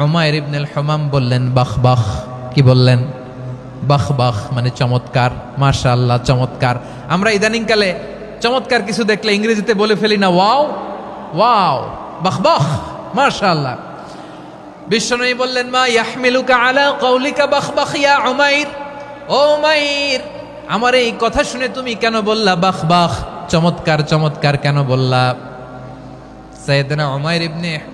উমাইর ইবনুল হুমাম বললেন, বাহ বাহ। কি বললেন? বাহ বাহ মানে চমৎকার। মাশা চমৎকার। আমরা ইদানিংকালে চমৎকার কিছু দেখলে ইংরেজিতে বলে ফেলি না, ওয়াও ওয়াও, বাহ বাহ। মাশা আল্লাহ বিশ্বনবী বললেন, মা ইয়াহমিলুকা আলা কৌলিকা বাহ বাহ ইয়া উমাইর? ও আমার এই কথা শুনে তুমি কেন বললা বাহ বাহ? চমৎকার চমৎকার কেন বললা? সাইয়েদনা উমাইর ইবনে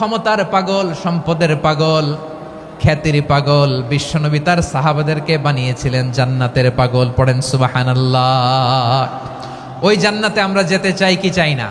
ক্ষমতার পাগল, সম্পদের পাগল, খ্যাতির পাগল, বিশ্বনবী তার সাহাবাদেরকে বানিয়েছিলেন জান্নাতের পাগল। পড়েন সুবাহান ওই জান্নাতে আমরা যেতে চাই কি চাই না?